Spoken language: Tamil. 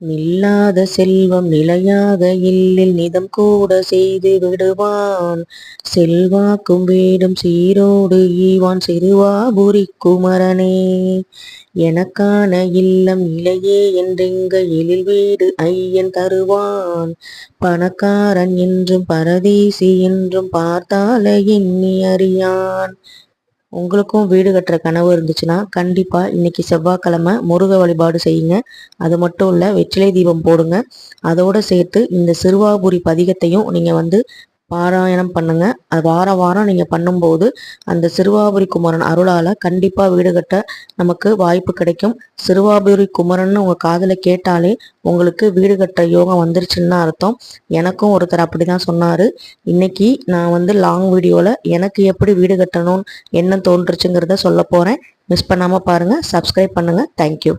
நில்லாத செல்வம் நிலையாக இல்லில் நிதம் கூட செய்து விடுவான். செல்வாக்கும் வீடும் சீரோடு ஈவான் சிறுவாபுரி குமரனே எனக்கான இல்லம் இலையே என்றெங்க எழில் வீடு ஐயன் தருவான். பணக்காரன் என்றும் பரதேசி என்றும் பார்த்தால எண்ணி அறியான். உங்களுக்கும் வீடு கட்டுற கனவு இருந்துச்சுன்னா கண்டிப்பாக இன்னைக்கு செவ்வாய்க்கிழமை முருக வழிபாடு செய்யுங்க. அது மட்டும் இல்லை வெற்றிலை தீபம் போடுங்க. அதோடு சேர்த்து இந்த சிறுவாபுரி பதிகத்தையும் நீங்கள் வந்து பாராயணம் பண்ணுங்க. அது வாரம் வாரம் நீங்கள் பண்ணும்போது அந்த சிறுவாபுரி குமரன் அருளால் கண்டிப்பாக வீடு கட்ட நமக்கு வாய்ப்பு கிடைக்கும். சிறுவாபுரி குமரன் உங்கள் காதில் கேட்டாலே உங்களுக்கு வீடு கட்ட யோகம் வந்துருச்சுன்னு அர்த்தம். எனக்கும் ஒருத்தர் அப்படி தான் சொன்னார். இன்னைக்கு நான் வந்து லாங் வீடியோவில் எனக்கு எப்படி வீடு கட்டணும்னு என்ன தோன்றுச்சுங்கிறத சொல்ல போகிறேன் மிஸ் பண்ணாமல் பாருங்கள் சப்ஸ்கிரைப் பண்ணுங்கள் தேங்க்யூ